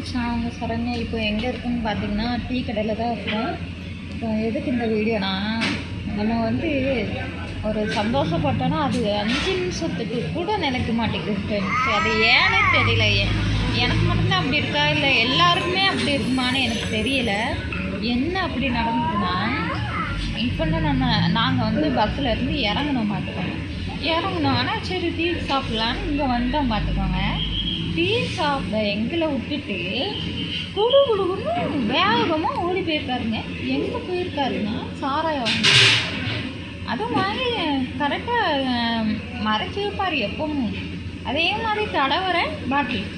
Friends நான் உங்கள் சரண்யா இப்போ எங்கே இருக்குன்னு பார்த்தீங்கன்னா டீ கடையில் தான் இருக்கோம் இப்போ எதுக்கு இந்த வீடியோனா நம்ம வந்து ஒரு சந்தோஷப்பட்டோன்னா அது அஞ்சு நிமிஷத்துக்கு கூட நினைக்க மாட்டேங்குது ஃப்ரெண்ட்ஸ் அது ஏன்னே தெரியல. எனக்கு மட்டும்தான் அப்படி இருக்கா? இல்லை எல்லாருக்குமே அப்படி இருக்குமான்னு எனக்கு தெரியல. என்ன அப்படி நடந்ததுன்னா இப்போ நம்ம நாங்கள் வந்து பஸ்ஸில் இருந்து இறங்கணும் பார்த்துக்கோங்க இறங்கணும் ஆனால் சரி டீ சாப்பிட்லான்னு இங்கே வந்தோம் பார்த்துக்கோங்க டீ சாப்பிட எங்களை விட்டுட்டு குடு குடுன்னு வேகமாக ஓடி போயிருக்காருங்க. எங்கே போயிருக்காருன்னா சாராயம் வாங்கி அதுவும் வாங்கி கரெக்டாக மறைச்சி வைப்பார் எப்பவும். அதே மாதிரி தடவர பாட்டில்.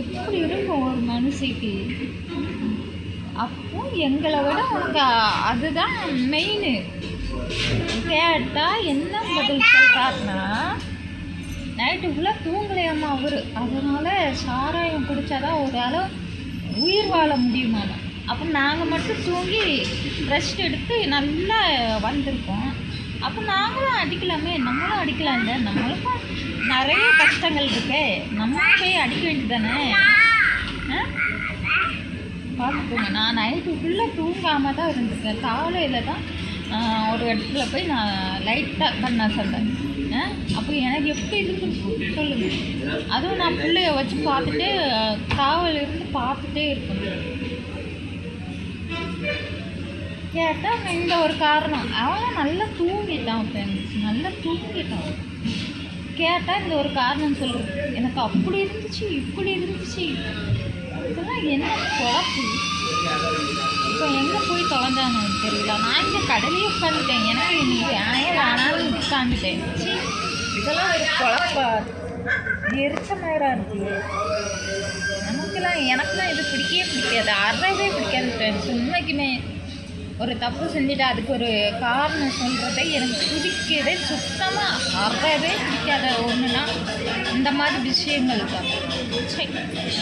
எப்படி இருக்கும் ஒரு மனுஷிக்கு? அப்போ எங்களை விட உனக்கு அதுதான் மெயின் கேட்டால் என்ன பதில் சொல்கிறாருன்னா நைட்டு ஃபுல்லாக தூங்கலையாமா அவர். அதனால் சாராயம் குடித்தாதான் ஒரு அளவு உயிர் வாழ முடியுமாம். அப்போ நாங்கள் மட்டும் தூங்கி ரெஸ்ட் எடுத்து நல்லா வந்திருக்கோம். அப்போ நாங்களும் அடிக்கலாமே. நம்மளும் அடிக்கலாங்க நம்மளுக்கும் நிறைய கஷ்டங்கள் இருக்கே. நம்மளும் போய் அடிக்க வேண்டியதானே ஆ? பார்த்துக்கோங்க நான் நைட்டு ஃபுல்லாக தூங்காமல் தான் இருந்திருக்கேன். காலையில் தான் ஒரு இடத்துல போய் நான் லைட்டாக பண்ண சொன்னேன். அப்போ எனக்கு எப்படி இருந்திருக்கும் சொல்லுங்கள் அதுவும் நான் பிள்ளைய வச்சு பார்த்துட்டு காவல் இருந்து பார்த்துட்டே இருக்கணும். கேட்டால் இந்த ஒரு காரணம். அவன் நல்லா தூங்கிட்டான் ஃப்ரெண்ட்ஸ் நல்லா தூங்கிட்டான். கேட்டால் இந்த ஒரு காரணம் சொல்லுது எனக்கு அப்படி இருந்துச்சு இப்படி இருந்துச்சு. இதெல்லாம் என்ன குழப்பு இப்போ எங்கே போய் தொலைஞ்சானு தெரியல. நான் இங்கே கடலையே உட்காந்துட்டேன் எனக்கு நீ ஆனால் வேணாலும் உட்காந்துட்டேன் இதெல்லாம் ஒரு குழப்பா எரிச்ச மயிராக இருக்கு. நமக்கெல்லாம் எனக்குலாம் இது பிடிக்கவே பிடிக்காது. அறவே பிடிக்காது ஃப்ரெண்ட்ஸ் உண்மைக்குமே ஒரு தப்பு செஞ்சுட்டு அதுக்கு ஒரு காரணம் சொல்கிறதே எனக்கு பிடிக்கவே சுத்தமாக அறவே பிடிக்காத ஒன்றுனா இந்த மாதிரி விஷயங்கள் தான். சரி